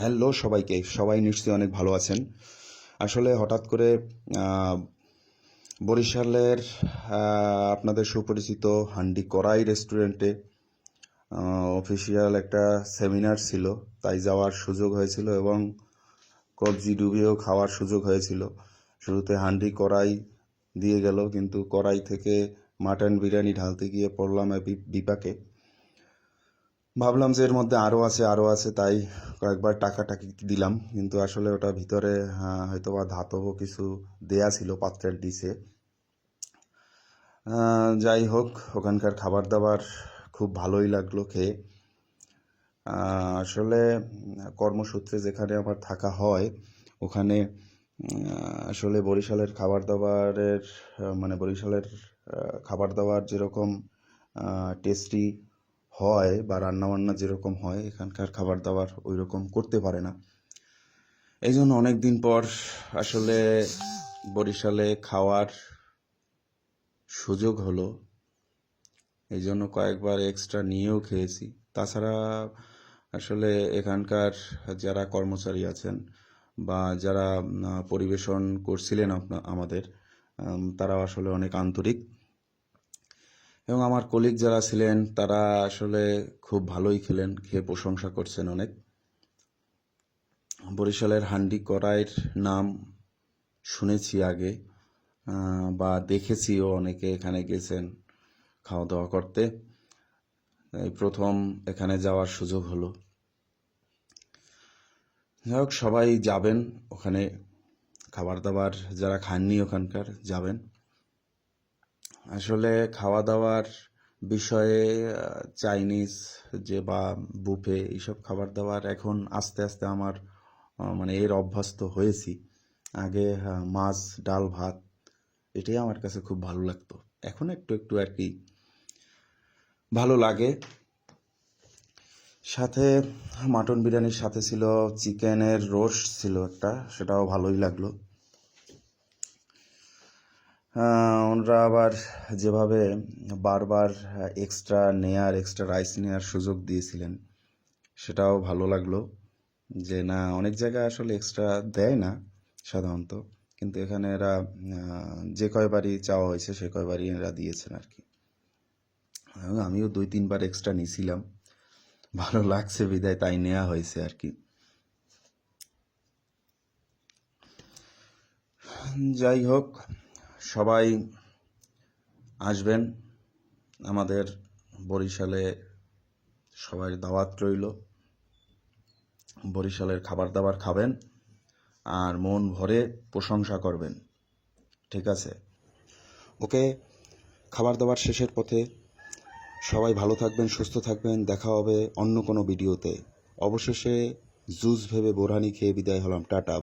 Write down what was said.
Hello সবাইকে। সবাই নিশ্চয়ই অনেক ভালো আছেন। আসলে হঠাৎ করে বরিশালের আপনাদের সুপরিচিত হান্ডি করাই রেস্টুরেন্টে অফিসিয়াল একটা সেমিনার ছিল। তাই যাওয়ার সুযোগ হয়েছিল এবং কবজি ডুবিয়েও খাওয়ার সুযোগ হয়েছিল। শুরুতে হান্ডি কড়াই দিয়ে গেল, কিন্তু কড়াই থেকে মাটন বিরিয়ানি ঢালতে গিয়ে পড়লাম বিপাকে। ভাবলাম যে এর মধ্যে আরও আছে আরও আছে, তাই কয়েকবার টাকা টাকি দিলাম। কিন্তু আসলে ওটা ভিতরে হয়তো বা ধাতব কিছু দেয়া ছিল পাত্রের ডিসে যাই হোক, ওখানকার খাবার দাবার খুব ভালোই লাগল খেয়ে। আসলে কর্মসূত্রে যেখানে আমার থাকা হয়, ওখানে আসলে বরিশালের খাবার দাবারের মানে বরিশালের খাবার দাবার যেরকম টেস্টি হয় বা রান্নাবান্না যেরকম হয়, এখানকার খাবার দাবার ওই রকম করতে পারে না। এই জন্য অনেক দিন পর আসলে বরিশালে খাওয়ার সুযোগ হলো। এই জন্য কয়েকবার এক্সট্রা নিয়েও খেয়েছি। তাছাড়া আসলে এখানকার যারা কর্মচারী আছেন বা যারা পরিবেশন করছিলেন আপনা, আমাদের তারা আসলে অনেক আন্তরিক। এবং আমার কলিগ যারা ছিলেন, তারা আসলে খুব ভালোই খেলেন, খেয়ে প্রশংসা করছেন অনেক। বরিশালের হান্ডি কড়াইয়ের নাম শুনেছি আগে বা দেখেছিও অনেকে এখানে গেছেন খাওয়া দাওয়া করতে। এই প্রথম এখানে যাওয়ার সুযোগ হলো। যাই হোক, সবাই যাবেন ওখানে। খাবার দাবার যারা খাননি ওখানকার, যাবেন। আসলে খাওয়া দাওয়ার বিষয়ে চাইনিজ যে বা বুফে এইসব খাবার দাবার এখন আস্তে আস্তে আমার মানে এর অভ্যস্ত হয়েছি। আগে মাছ, ডাল, ভাত এটাই আমার কাছে খুব ভালো লাগতো। এখন একটু একটু আর কি ভালো লাগে। সাথে মাটন বিরিয়ানির সাথে ছিল চিকেনের রোস্ট ছিল একটা, সেটাও ভালোই লাগল। ওনারা আবার যেভাবে বারবার এক্সট্রা নেয়ার এক্সট্রা রাইস নেয়ার সুযোগ দিয়েছিলেন, সেটাও ভালো লাগল যে না, অনেক জায়গায় আসলে এক্সট্রা দেয় না সাধারণত, কিন্তু এখানে এরা যে কয়বারই চাওয়া হয়েছে, সে কয়বারই এরা দিয়েছেন আর কি। আমিও দুই, তিনবার এক্সট্রা নিয়েছিলাম ভালো লাগছে বিদায়, তাই নেওয়া হয়েছে আর কি। যাই হোক সবাই আসবেন। আমাদের বরিশালে সবাই দাওয়াত রইল। বরিশালের খাবার দাবার খাবেন আর মন ভরে প্রশংসা করবেন। ঠিক আছে? ওকে খাবার দাবার শেষের পথে সবাই ভালো থাকবেন, সুস্থ থাকবেন। দেখা হবে অন্য কোনো ভিডিওতে। অবশেষে জুস ভেবে বোরহানি খেয়ে বিদায় হলাম। টাটা।